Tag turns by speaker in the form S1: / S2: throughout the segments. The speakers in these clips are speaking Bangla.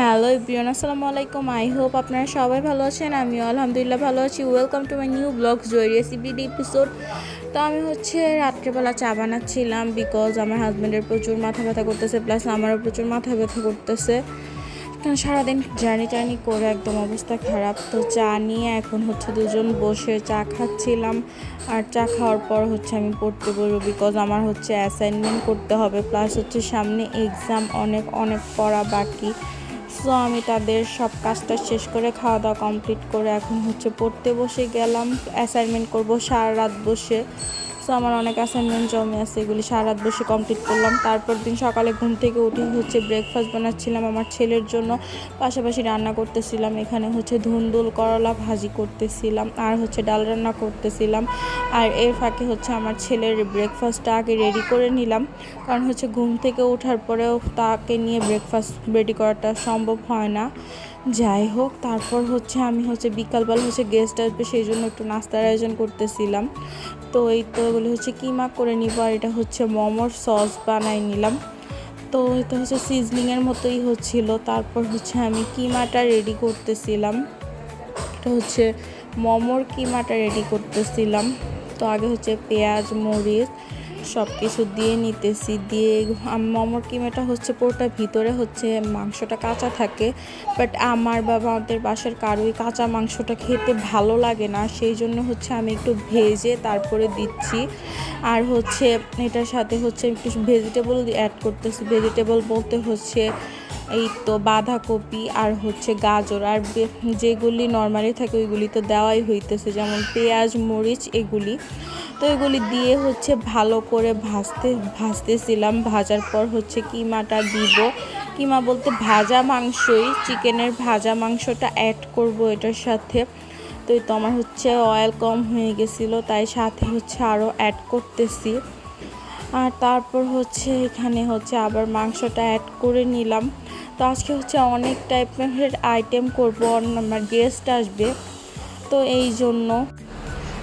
S1: হ্যালো ইব্রিয়ান আসসালামু আলাইকুম। আই হোপ আপনারা সবাই ভালো আছেন। আমিও আলহামদুলিল্লাহ ভালো আছি। Welcome to my new blog Joy recipe episode তো আমি হচ্ছে রাত্রেবেলা চা বানাচ্ছিলাম বিকজ আমার হাজব্যান্ডের প্রচুর মাথা ব্যথা করতেছে প্লাস আমারও প্রচুর মাথা ব্যথা করতেছে। কারণ সারাদিন জার্নি টার্নি করে একদম অবস্থা খারাপ। তো চা নিয়ে এখন হচ্ছে দুজন বসে চা খাচ্ছিলাম। আর চা খাওয়ার পর হচ্ছে আমি পড়তে বলব বিকজ আমার হচ্ছে অ্যাসাইনমেন্ট করতে হবে। প্লাস হচ্ছে সামনে এক্সাম অনেক অনেক পড়া বাকি। সো আমি তাদের সব কাজটা শেষ করে খাওয়া দাওয়া কমপ্লিট করে এখন হচ্ছে পড়তে বসে গেলাম অ্যাসাইনমেন্ট করব সারা রাত বসে। সো আমার অনেক অ্যাসাইনমেন্ট জমে আছে, এগুলি সারা রাত বসে কমপ্লিট করলাম। তারপর দিন সকালে ঘুম থেকে উঠে হচ্ছে ব্রেকফাস্ট বানাচ্ছিলাম আমার ছেলের জন্য। পাশাপাশি রান্না করতেছিলাম, এখানে হচ্ছে ধুন্দুল, করলা ভাজি করতেছিলাম, আর হচ্ছে ডাল রান্না করতেছিলাম। আর এর ফাঁকে হচ্ছে আমার ছেলের ব্রেকফাস্টটা আগে রেডি করে নিলাম। কারণ হচ্ছে ঘুম থেকে ওঠার পরেও তাকে নিয়ে ব্রেকফাস্ট রেডি করাটা সম্ভব হয় না। যাই হোক, তারপর হচ্ছে আমি হচ্ছে বিকালবেলা হচ্ছে গেস্ট আসবে, সেই জন্য একটু নাস্তার আয়োজন করতেছিলাম। তো এই তো বলে হচ্ছে কিমা করে নিব, আর এটা হচ্ছে মোমোর সস বানাই নিলাম। তো এটা হচ্ছে সিজলিংয়ের মতোই হচ্ছিল। তারপর হচ্ছে আমি কিমাটা রেডি করতেছিলাম। এটা হচ্ছে মোমোর কিমাটা রেডি করতেছিলাম। তো আগে হচ্ছে পেঁয়াজ, মরিচ সব কিছু দিয়ে নিতেছি, দিয়ে মোমোর কিমাটা হচ্ছে পুরোটা ভিতরে হচ্ছে মাংসটা কাঁচা থাকে বাট আমার বা আমাদের বাসার কারোই কাঁচা মাংসটা খেতে ভালো লাগে না, সেই জন্য হচ্ছে আমি একটু ভেজে তারপরে দিচ্ছি। আর হচ্ছে এটার সাথে হচ্ছে একটু ভেজিটেবল অ্যাড করতেছি, ভেজিটেবল বলতে হচ্ছে এই তো বাঁধাকপি আর হচ্ছে গাজর আর যেগুলি নর্মালি থাকে, ওইগুলি তো দেওয়াই হইতেছে, যেমন পেঁয়াজ, মরিচ, এগুলি। তো এগুলি দিয়ে হচ্ছে ভালো করে ভাজতে, ভাজতেছিলাম, ভাজার পর হচ্ছে কিমাটা দিব। কিমা বলতে ভাজা মাংসই, চিকেনের ভাজা মাংসটা অ্যাড করব এটার সাথে। তো আমার হচ্ছে অয়েল কম হয়ে গেছিল, তাই সাথে হচ্ছে আরও অ্যাড করতেছি। আর তারপর হচ্ছে এখানে হচ্ছে আবার মাংসটা অ্যাড করে নিলাম। তো আজকে হচ্ছে অনেক টাইপের আইটেম করব আমার গেস্ট আসবে। তো এই জন্য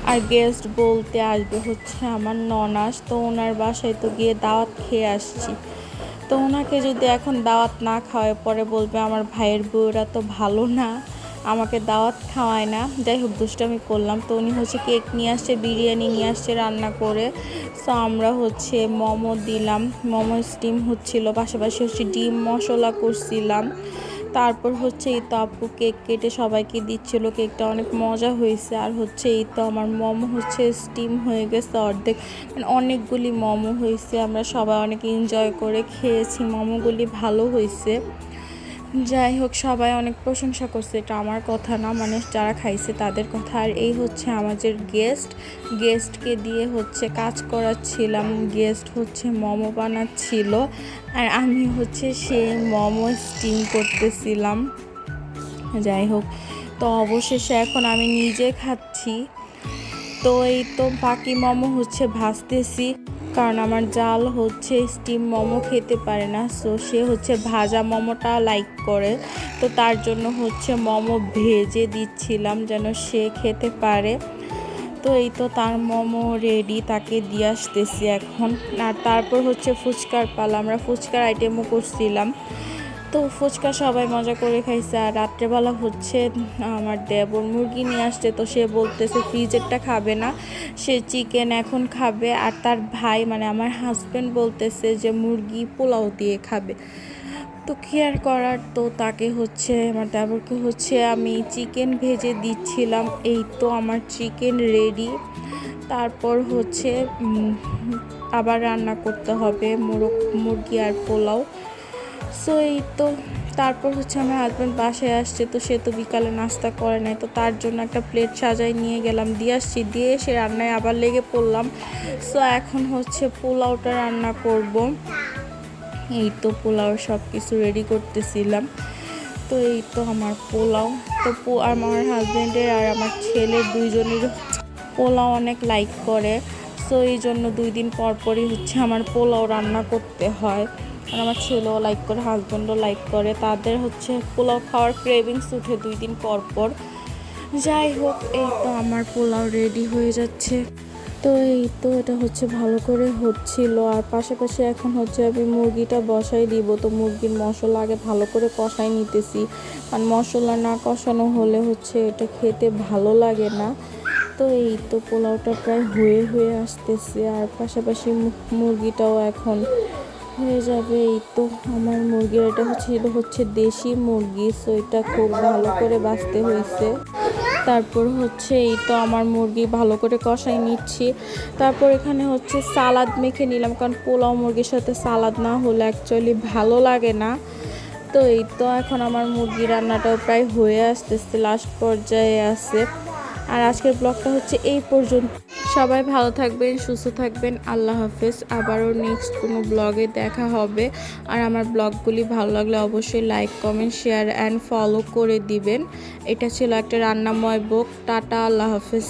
S1: আর গেস্ট বলতে আসবে হচ্ছে আমার ননাস। তো ওনার বাসায় তো গিয়ে দাওয়াত খেয়ে আসছি। তো ওনাকে যদি এখন দাওয়াত না খাওয়ায়, পরে বলবে আমার ভাইয়ের বউরা তো ভালো না। আমাকে দাওয়াত খাওয়ায় না। যাই হোক, দুষ্টামি করলাম। তো উনি হচ্ছে কেক নিয়ে আসছে, বিরিয়ানি নিয়ে আসছে, রান্না করে। সো আমরা হচ্ছে মোমো দিলাম। মোমো স্টিম হচ্ছিল। পাশাপাশি হচ্ছে ডিম মশলা করছিলাম। তারপর হচ্ছে এই তো আপু কেক কেটে সবাইকে দিচ্ছিল। কেকটা অনেক মজা হয়েছে। আর হচ্ছে এই তো আমার মোমো হচ্ছে স্টিম হয়ে গেছে অর্ধেক। মানে অনেকগুলি মোমো হয়েছে। আমরা সবাই অনেক এনজয় করে খেয়েছি। মোমোগুলি ভালো হয়েছে। যাই হোক, সবাই অনেক প্রশংসা করছে। এটা আমার কথা না মানে যারা খাইছে তাদের কথা। আর এই হচ্ছে আমাদের গেস্ট গেস্টকে দিয়ে হচ্ছে কাজ করাচ্ছিলাম। গেস্ট হচ্ছে মোমো বানাচ্ছিল। আর আমি হচ্ছে সে মোমো স্টিম করতেছিলাম। যাই হোক, তো অবশেষে এখন আমি নিজে খাচ্ছি। তো এই তো বাকি মোমো হচ্ছে ভাজতেছি। কারণ আমার জাল হচ্ছে স্টিম মোমো খেতে পারে না। সো সে হচ্ছে ভাজা মোমোটা লাইক করে। তো তার জন্য হচ্ছে মোমো ভেজে দিচ্ছিলাম যেন সে খেতে পারে। তো এই তো তার মোমো রেডি তাকে দিয়ে আসতেছি এখন। আর তারপর হচ্ছে ফুচকার পালা। আমরা ফুচকার আইটেমও করছিলাম। তো ফুচকা সবাই মজা করে খাইছে আর রাত্রেবেলা হচ্ছে, আমার দেবর মুরগি নিয়ে আসছে, তো সে বলতেছে ফ্রিজেরটা খাবে না, সে চিকেন এখন খাবে আর তার ভাই মানে আমার হাজব্যান্ড বলতেছে যে মুরগি পোলাও দিয়ে খাবে। তো কেয়ার করার? তো তাকে হচ্ছে, আমার দেবরকে হচ্ছে আমি চিকেন ভেজে দিচ্ছিলাম, এই তো আমার চিকেন রেডি তারপর হচ্ছে আবার রান্না করতে হবে মোরগ, মুরগি আর পোলাও। সো এই তো, তারপর হচ্ছে আমার হাজব্যান্ড বাসায় আসছে, তো সে তো বিকালে নাস্তা করে নাই, তো তার জন্য একটা প্লেট সাজাই নিয়ে গেলাম, দিয়ে আসছি, দিয়ে এসে রান্নায় আবার লেগে পড়লাম। সো এখন হচ্ছে পোলাওটা রান্না করব। এই তো পোলাও সব কিছু রেডি করতেছিলাম। তো এই তো আমার পোলাও, তো আমার হাজব্যান্ডের আর আমার ছেলের দুইজনের পোলাও অনেক লাইক করে। সো এই জন্য দুই দিন পর পরই হচ্ছে আমার পোলাও রান্না করতে হয়। আর আমার ছেলেও লাইক করে হাজব্যান্ডও লাইক করে। তাদের হচ্ছে পোলাও খাওয়ার ক্রেভিংস উঠে দুই দিন পর পর। যাই হোক, এই তো আমার পোলাও রেডি হয়ে যাচ্ছে। তো এই তো এটা হচ্ছে ভালো করে হচ্ছিল। আর পাশাপাশি এখন হচ্ছে আমি মুরগিটা বসাই দিব। তো মুরগির মশলা আগে ভালো করে কষাই নিতেছি। কারণ মশলা না কষানো হলে হচ্ছে এটা খেতে ভালো লাগে না। তো এই তো পোলাওটা প্রায় হয়ে হয়ে আসতেছে। আর পাশাপাশি মুরগিটাও এখন হয়ে যাবে, এই তো আমার মুরগির, এটা হচ্ছে এটা হচ্ছে দেশি মুরগি সো এটা খুব ভালো করে বাঁচতে হয়েছে। তারপর হচ্ছে, এই তো আমার মুরগি ভালো করে কষাই নিচ্ছি। তারপর এখানে হচ্ছে সালাদ মেখে নিলাম, কারণ পোলাও মুরগির সাথে সালাদ না হলে অ্যাকচুয়ালি ভালো লাগে না। তো এই তো এখন আমার মুরগি রান্নাটাও প্রায় হয়ে আসতেছে লাস্ট পর্যায়ে আছে। আর আজকের ব্লগটা হচ্ছে এই পর্যন্ত। সবাই ভালো থাকবেন, সুস্থ থাকবেন। আল্লাহ হাফেজ। আবারও নেক্সট কোনো ব্লগে দেখা হবে। আর আমার ব্লগগুলি ভালো লাগলে অবশ্যই like comment share and follow করে দিবেন। এটা ছিল একটা রান্নাময় বুক টাটা, আল্লাহ হাফেজ।